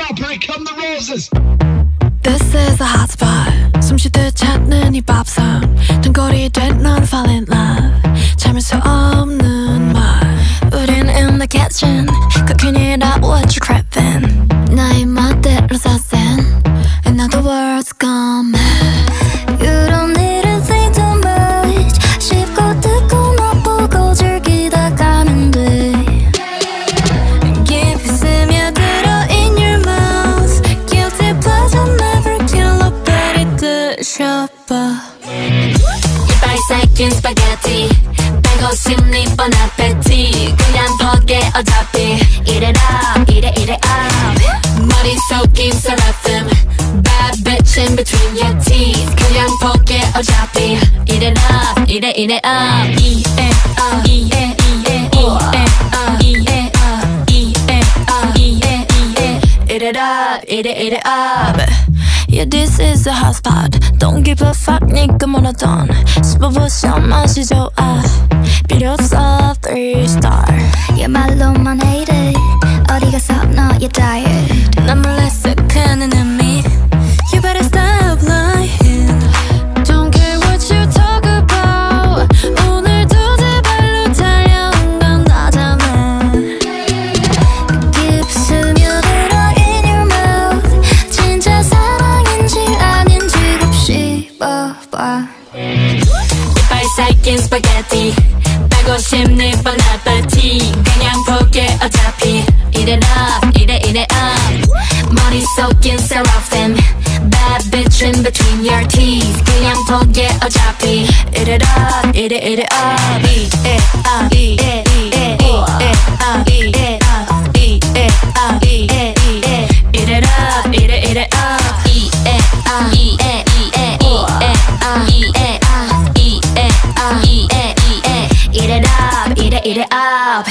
up, here come the roses. This is a hotspot 숨쉬듯 찾는 이 밥상 등골이 된넌 fall in love 참을 수 없는 말 우린 in the kitchen Cooking it up what you craving 나의 멋대로 사센 비춰봐 빨삭인 스파게티 빼고 심리 뻔아페티 그냥 버게 어차피 Eat it up, eat it, eat it up 머릿속인 seraphim Bad bitch in between your teeth 그냥 버게 어차피 Eat it up, eat it, eat it up Eat it up, eat it, eat it, eat it Eat it up, eat it, eat it up. Yeah this is a hot spot Don't give a fuck 니가 뭐라던 씹어보셔 맛이 좋아 필요 없어 three star 얘 말로만 hate it 어디 가서 너의 diet 곱씹어봐 이빨 새긴 스파게티 빼고 싶니 뻔 아페티 그냥 포개 어차피 이래라 이래 이래 up 머릿속인 seraphim Bad bitch in between your teeth 그냥 포개 어차피 이래라 이래 이래 up 이에 up 이에 ate it up.